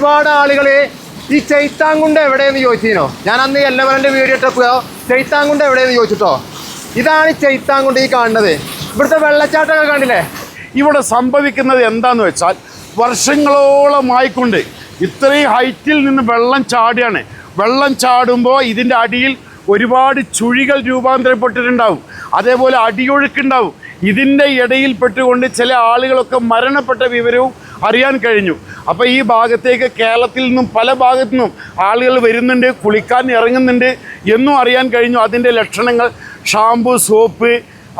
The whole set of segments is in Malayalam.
ഒരുപാട് ആളുകൾ ഈ ചൈത്താങ്കുണ്ട് എവിടെയെന്ന് ചോദിച്ചിനോ? ഞാൻ അന്ന് എല്ലവരന്റെ വീഡിയോ ഇട്ടപ്പോൾ ചൈത്താങ്കുണ്ട് എവിടെയെന്ന് ചോദിച്ചിട്ടോ? ഇതാണ് ചൈത്താങ്കുണ്ട് ഈ കാണുന്നത്. ഇവിടുത്തെ വെള്ളച്ചാട്ടമൊക്കെ കണ്ടില്ലേ? ഇവിടെ സംഭവിക്കുന്നത് എന്താന്ന് വെച്ചാൽ വർഷങ്ങളോളമായിക്കൊണ്ട് ഇത്രയും ഹൈറ്റിൽ നിന്ന് വെള്ളം ചാടുകയാണ് വെള്ളം ചാടുമ്പോൾ ഇതിന്റെ അടിയിൽ ഒരുപാട് ചുഴികൾ രൂപാന്തരപ്പെട്ടിട്ടുണ്ടാവും. അതേപോലെ അടിയൊഴുക്കുണ്ടാവും. ഇതിന്റെ ഇടയിൽ പെട്ടുകൊണ്ട് ചില ആളുകളൊക്കെ മരണപ്പെട്ട വിവരവും അറിയാൻ കഴിഞ്ഞു. അപ്പോൾ ഈ ഭാഗത്തേക്ക് കേരളത്തിൽ നിന്നും പല ഭാഗത്തു നിന്നും ആളുകൾ വരുന്നുണ്ട് കുളിക്കാൻ ഇറങ്ങുന്നുണ്ട് എന്നും അറിയാൻ കഴിഞ്ഞു. അതിന്റെ ലക്ഷണങ്ങൾ ഷാമ്പു സോപ്പ്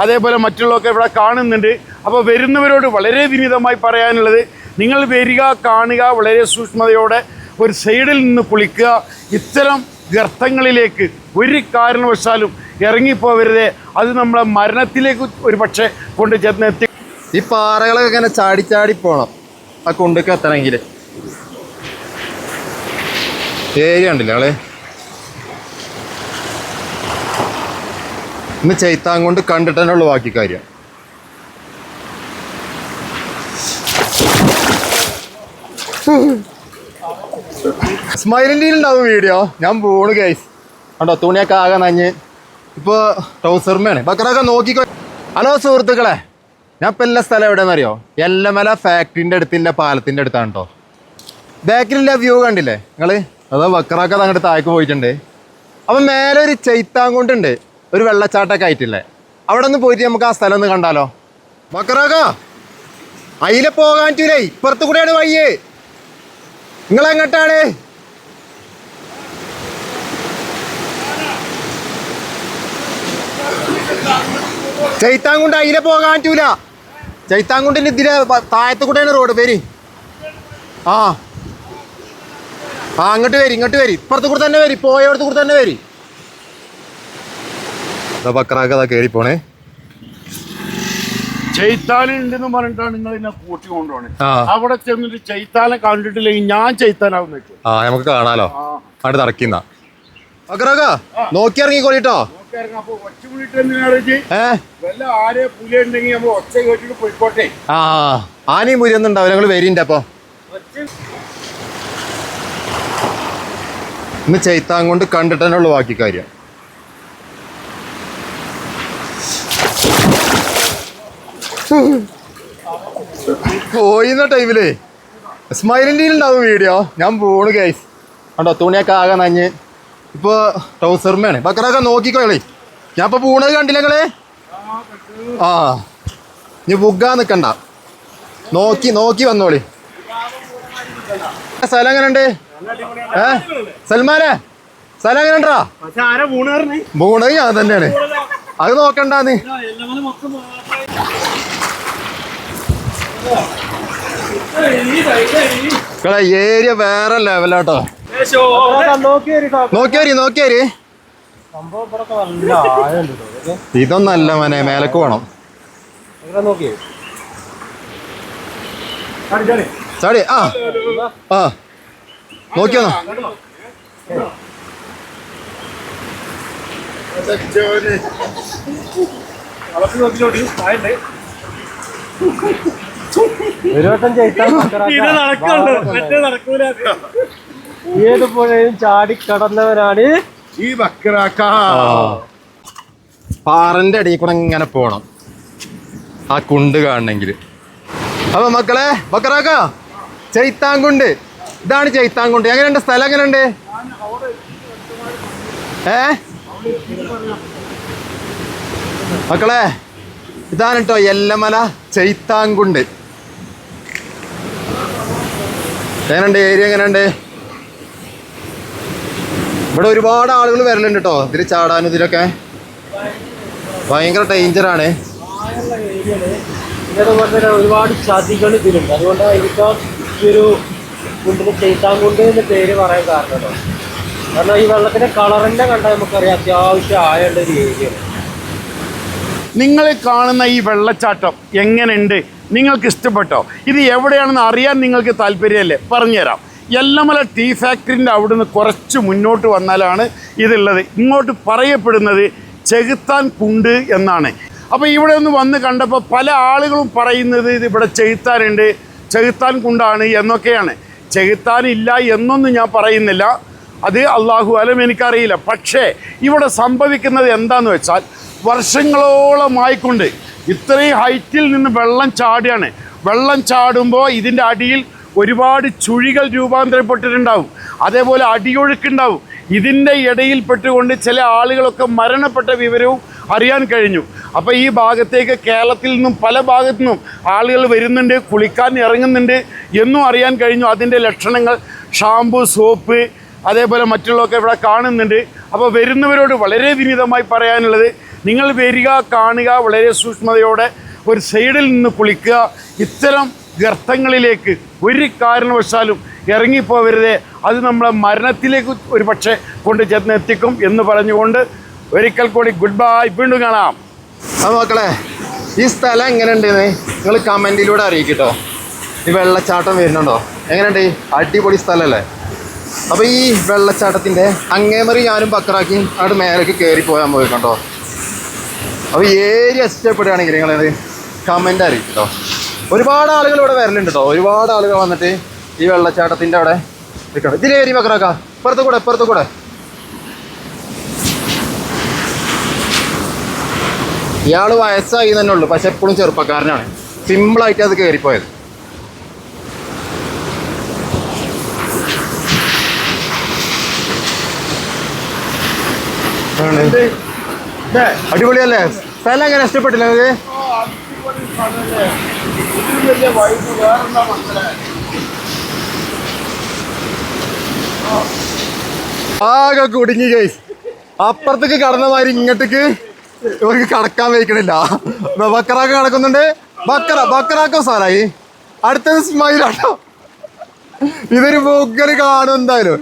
അതേപോലെ മറ്റുള്ളതൊക്കെ ഇവിടെ കാണുന്നുണ്ട്. അപ്പോൾ വരുന്നവരോട് വളരെ വിനീതമായി പറയാനുള്ളത് നിങ്ങൾ വരിക കാണുക വളരെ സൂക്ഷ്മതയോടെ ഒരു സൈഡിൽ നിന്ന് കുളിക്കുക. ഇത്തരം ഗർത്തങ്ങളിലേക്ക് ഒരു കാരണവശാലും ഇറങ്ങിപ്പോവരുത്. അത് നമ്മളെ മരണത്തിലേക്ക് ഒരു പക്ഷേ കൊണ്ട് ചെന്നെത്തി ഈ പാറകളൊക്കെ ഇങ്ങനെ ചാടി ചാടി പോണം. ആ കുണ്ടൊക്കെ എത്തണമെങ്കിൽ ഏരിയ ഉണ്ടല്ലേ ആൾ? ഇന്ന് ചെയ്ത്താങ്കൊണ്ട് കണ്ടിട്ട് തന്നെ ഉള്ളു ബാക്കി കാര്യം. സ്മൈലിന്റെ ഉണ്ടാവും വീഡിയോ ഞാൻ പോണു ഗൈസ് കണ്ടോ തുണിയൊക്കെ ആകെ നഞ്ഞ് ഇപ്പോൾ ടൗസർമയാണ് ബക്കറൊക്കെ നോക്കിക്കോ. ഹലോ സുഹൃത്തുക്കളെ. ഞാൻ ഇപ്പം എല്ലാ സ്ഥലം എവിടെയെന്ന് അറിയോ? എല്ലമല ഫാക്ടറിന്റെ അടുത്തില്ല പാലത്തിന്റെ അടുത്താണ് കേട്ടോ ബാക്കിലുള്ള വ്യൂ കണ്ടില്ലേ? നിങ്ങൾ അതോ വക്രാക്കത് അങ്ങോട്ട് താഴേക്ക് പോയിട്ടുണ്ട്. അപ്പം മേലെ ഒരു ചൈത്താങ്കൊണ്ടുണ്ട് ഒരു വെള്ളച്ചാട്ടമൊക്കെ ആയിട്ടില്ലേ? അവിടെ ഒന്ന് പോയിട്ട് നമുക്ക് ആ സ്ഥലം ഒന്ന് കണ്ടാലോ. വക്രാക്ക അതിലെ പോകാൻ പറ്റൂലേ? ഇപ്പുറത്ത് കൂടെയാണ് വയ്യേ നിങ്ങൾ എങ്ങട്ടാണ് ചൈത്താങ്കുണ്ട് അതിലെ പോകാൻ പറ്റൂല. ചൈത്താങ്കുണ്ടിന് ഇതിലെ താഴത്തുകൂടെയാണ് താഴത്ത് കൂടെയാണ് റോഡ് പേര്. ആ. ആ അങ്ങോട്ട് വരി ഇങ്ങോട്ട് വരി. ഇപ്പുറത്ത് കൂടെ തന്നെ വരി പോയവിടത്ത് കൂടെ തന്നെ വരി. ബക്രാക്കതാ കയറി പോണേ. ചൈത്താനം ഉണ്ടെന്ന് പറഞ്ഞിട്ടാണ് നിങ്ങൾ എന്നെ കൂട്ടി കൊണ്ടുപോണേ. ആ. അവിടെ ചെന്നിട്ട് ചൈത്താനെ കണ്ടിട്ടില്ലെങ്കിൽ ഞാൻ ചൈത്താനാവും ആ നമുക്ക് കാണാലോ. അവിടെ നടക്കുന്ന ബക്രാക്ക നോക്കി ഇറങ്ങിക്കോളിട്ടോ ആ ആനയും ഉണ്ടാവില്ല. ഞങ്ങൾ വരിണ്ട് അപ്പൊ. ഇന്ന് ചൈത്താൻ കൊണ്ട് കണ്ടിട്ട് തന്നെ ഉള്ളു ബാക്കി കാര്യം. പോയിന്ന ടൈമിൽ. സ്മൈലിന്റെ ഉണ്ടാവും വീഡിയോ ഞാൻ പോണു ഗൈസ് കണ്ടോ തുണിയൊക്കെ ആകെ നഞ്ഞ്. ഇപ്പോൾ ടൗസർമയാണ് ബക്കറൊക്കെ നോക്കിക്കോളേ ഞാൻ ഇപ്പോൾ പൂണത് കണ്ടില്ല ആ. ഇനി ബുഗാ നിക്കണ്ട. നോക്കി നോക്കി വന്നോളി. സ്ഥലം എങ്ങനെയുണ്ട്? ഏ? സൽമാനെ സ്ഥലം എങ്ങനെയുണ്ടാ പോണത് ഞാൻ തന്നെയാണ്. അത് നോക്കണ്ട നീ. ഏരിയ വേറെ ലെവലാട്ടോ നോക്കിയാരി നോക്കിയാരി ഇതൊന്നല്ല മനെ മേലക്ക് വേണം ചാടി ആ. ആ. നോക്കിയോ? ഒരു വട്ടം ചെയ്താൽ ഏത് പുഴയും ചാടി കടന്നവനാണ് ഈ വക്രാക്ക പാറന്റെ അടിയിൽ കൂടെ ഇങ്ങനെ പോണം. ആ കുണ്ട് കാണണമെങ്കിൽ. അപ്പൊ മക്കളെ വക്രാക്ക ചൈത്താങ്കുണ്ട്. ഇതാണ് ചൈത്താങ്കുണ്ട്. എങ്ങനെയുണ്ട്? സ്ഥലം എങ്ങനെയുണ്ട്? ഏ? മക്കളെ ഇതാണ് കേട്ടോ എല്ലമല ചൈത്താങ്കുണ്ട്. എങ്ങനെയുണ്ട്? ഏരിയ എങ്ങനെയുണ്ട്? ഇവിടെ ഒരുപാട് ആളുകൾ വരലുണ്ട് കേട്ടോ ഇതിൽ ചാടാനും ഇതിലൊക്കെ. ഭയങ്കര ഡേഞ്ചറാണ് ഒരുപാട് ചതികൾ ഇതിലുണ്ട്. അതുകൊണ്ടായിരിക്കാം ഈ ഒരു കുണ്ടിന് കൊണ്ട് എന്ന് പേര് പറയാൻ കാരണം കേട്ടോ കാരണം ഈ വെള്ളത്തിന്റെ കളർ തന്നെ കണ്ടാൽ നമുക്കറിയാം അത്യാവശ്യം ആയുള്ള ഒരു ഏരിയയാണ് നിങ്ങൾ കാണുന്ന ഈ വെള്ളച്ചാട്ടം എങ്ങനെയുണ്ട്? നിങ്ങൾക്ക് ഇഷ്ടപ്പെട്ടോ? ഇത് എവിടെയാണെന്ന് അറിയാൻ നിങ്ങൾക്ക് താല്പര്യമല്ലേ പറഞ്ഞുതരാം. എല്ലമല ടീ ഫാക്ടറിന്റെ അവിടുന്ന് കുറച്ച് മുന്നോട്ട് വന്നാലാണ് ഇതുള്ളത് ഇങ്ങോട്ട് പറയപ്പെടുന്നത് ചെകുത്താൻ കുണ്ട് എന്നാണ്. അപ്പോൾ ഇവിടെ ഒന്ന് വന്ന് കണ്ടപ്പോൾ പല ആളുകളും പറയുന്നത് ഇത് ഇവിടെ ചെകുത്താനുണ്ട്. ചെകുത്താൻ കുണ്ടാണ് എന്നൊക്കെയാണ്. ചെകുത്താനില്ല എന്നൊന്നും ഞാൻ പറയുന്നില്ല. അത് അള്ളാഹു അലം എനിക്കറിയില്ല. പക്ഷേ ഇവിടെ സംഭവിക്കുന്നത് എന്താന്ന് വെച്ചാൽ വർഷങ്ങളോളമായിക്കൊണ്ട് ഇത്രയും ഹൈറ്റിൽ നിന്ന് വെള്ളം ചാടുകയാണ്. വെള്ളം ചാടുമ്പോൾ ഇതിന്റെ അടിയിൽ ഒരുപാട് ചുഴികൾ രൂപാന്തരപ്പെട്ടിട്ടുണ്ടാവും. അതേപോലെ അടിയൊഴുക്കുണ്ടാവും. ഇതിന്റെ ഇടയിൽപ്പെട്ടുകൊണ്ട് ചില ആളുകളൊക്കെ മരണപ്പെട്ട വിവരവും അറിയാൻ കഴിഞ്ഞു. അപ്പോൾ ഈ ഭാഗത്തേക്ക് കേരളത്തിൽ നിന്നും പല ഭാഗത്തു നിന്നും ആളുകൾ വരുന്നുണ്ട് കുളിക്കാൻ ഇറങ്ങുന്നുണ്ട് എന്നും അറിയാൻ കഴിഞ്ഞു. അതിന്റെ ലക്ഷണങ്ങൾ ഷാമ്പു സോപ്പ് അതേപോലെ മറ്റുള്ളതൊക്കെ ഇവിടെ കാണുന്നുണ്ട്. അപ്പോൾ വരുന്നവരോട് വളരെ വിനീതമായി പറയാനുള്ളത് നിങ്ങൾ വരിക കാണുക വളരെ സൂക്ഷ്മതയോടെ ഒരു സൈഡിൽ നിന്ന് കുളിക്കുക. ഇത്തരം ഗർത്തങ്ങളിലേക്ക് ഒരു കാരണവശാലും ഇറങ്ങിപ്പോവരുതേ. അത് നമ്മളെ മരണത്തിലേക്ക് ഒരു പക്ഷേ കൊണ്ട് ചെന്ന് എത്തിക്കും എന്ന് പറഞ്ഞുകൊണ്ട് ഒരിക്കൽ കൂടി ഗുഡ് ബൈ. വീണ്ടും കാണാം. അത് മക്കളെ ഈ സ്ഥലം എങ്ങനെയുണ്ടെന്ന് നിങ്ങൾ കമന്റിലൂടെ അറിയിക്കട്ടോ. ഈ വെള്ളച്ചാട്ടം വരുന്നുണ്ടോ? എങ്ങനെയുണ്ട്? അടിപൊളി സ്ഥലമല്ലേ അപ്പോൾ ഈ വെള്ളച്ചാട്ടത്തിന്റെ അങ്ങേമറി ഞാനും ബക്കറാക്കിയും അവിടെ മേലേക്ക് കയറി പോയാൽ പോയി കണ്ടോ അപ്പോൾ ഏരിയ ഇഷ്ടപ്പെടുകയാണെങ്കിൽ നിങ്ങളത് കമന്റ് അറിയിക്കട്ടോ. ഒരുപാട് ആളുകൾ ഇവിടെ വരലുണ്ട് കേട്ടോ ഒരുപാട് ആളുകൾ വന്നിട്ട് ഈ വെള്ളച്ചാട്ടത്തിന്റെ അവിടെ നിൽക്കണം. ഇതിലെ ഏരി ബക്കറാക്ക ഇപ്പുറത്ത് കൂടെ ഇപ്പുറത്ത് കൂടെ. ഇയാൾ വയസ്സായി തന്നെ ഉള്ളു. പക്ഷെ എപ്പോഴും ചെറുപ്പക്കാരനാണ്. സിമ്പിളായിട്ട് അത് കയറിപ്പോയത്. അടിപൊളിയല്ലേ? സ്ഥലം എങ്ങനെ? ഇഷ്ടപ്പെട്ടില്ല നിങ്ങൾക്ക് ആകെ കുടുങ്ങി ഗൈസ് അപ്പുറത്തേക്ക് കടന്ന മാതിരി ഇങ്ങോട്ടേക്ക് ഇവർക്ക് കടക്കാൻ വയ്ക്കണില്ല. ബക്കറാക്ക് കടക്കുന്നുണ്ട്. ബക്കറ ബക്കറാക്കും സാറായി അടുത്തത് സ്മൈലാട്ടോ ഇതൊരു മുഗ്ഗൽ കാണും എന്തായാലും.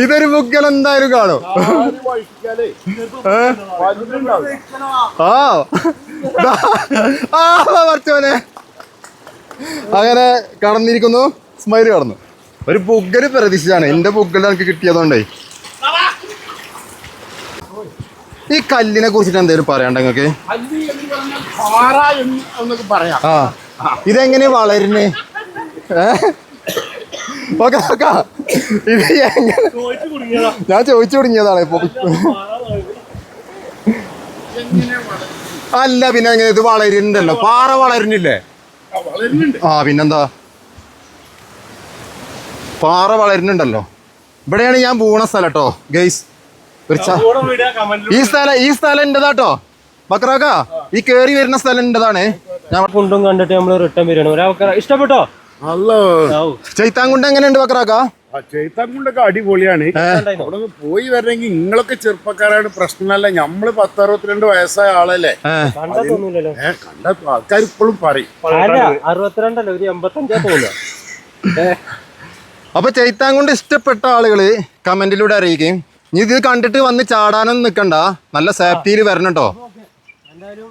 ഇതൊരു മുക്കൽ എന്തായാലും കാണും? ആ. ആ പറച്ചോനെ അങ്ങനെ കടന്നിരിക്കുന്നു. സ്മൈൽ കടന്നു. ഒരു ബുഗ്ഗൽ പ്രതീക്ഷിച്ചാണ്. എന്റെ ബുഗ്ഗൽ എനിക്ക് കിട്ടിയതുകൊണ്ടേ. ഈ കല്ലിനെ കുറിച്ചിട്ട് എന്തെങ്കിലും പറയണ്ട നിങ്ങക്ക് ഇതെങ്ങനെയാ എന്ന് ഓക്കെ ഓക്കെ ഇത് ഞാൻ ചോദിച്ചു തുടങ്ങിയതാണ് ഇപ്പൊ. അല്ല പിന്നെ എങ്ങനെ ഇത് വളരുന്നുണ്ടല്ലോ. പാറ വളരുന്നില്ലേ? ആ, ആ പിന്നെന്താ? പാറ വളരുന്നുണ്ടല്ലോ. ഇവിടെയാണ് ഞാൻ പോണ സ്ഥലം കേട്ടോ ഗൈസ്. ഈ സ്ഥലം ഈ സ്ഥലം എന്റേതാട്ടോ ബക്രാക്ക ഈ കേറി വരുന്ന സ്ഥലം എന്റേതാണ്? ഞാൻ കൊണ്ടും കണ്ടിട്ട് നമ്മൾ റിട്ടേൺ വരികയാണ്. ഇഷ്ടപ്പെട്ടോ. ചൈത്താങ്കുണ്ട് എങ്ങനെയുണ്ട് ബക്രാക്ക ആ ചേത്താൻകുണ്ടൊക്കെ അടിപൊളിയാണ്. അവിടെ പോയി വരണമെങ്കിൽ നിങ്ങളൊക്കെ ചെറുപ്പക്കാരാണ് പ്രശ്നമല്ല. നമ്മൾ പത്തറുപത്തിരണ്ട് വയസ്സായ ആളല്ലേ? കണ്ടാ ആൾക്കാർ ഇപ്പോഴും പറയും. അല്ല അറുപത്തിരണ്ടല്ല ഒരു എൺപത്തഞ്ചാ അപ്പൊ ചൈത്താങ്കുണ്ട് ഇഷ്ടപ്പെട്ട ആളുകൾ കമന്റിലൂടെ അറിയിക്കും. ഇനി ഇത് കണ്ടിട്ട് വന്ന് ചാടാനൊന്നും നിക്കണ്ട. നല്ല സേഫ്റ്റിയിൽ വരണം കേട്ടോ എന്തായാലും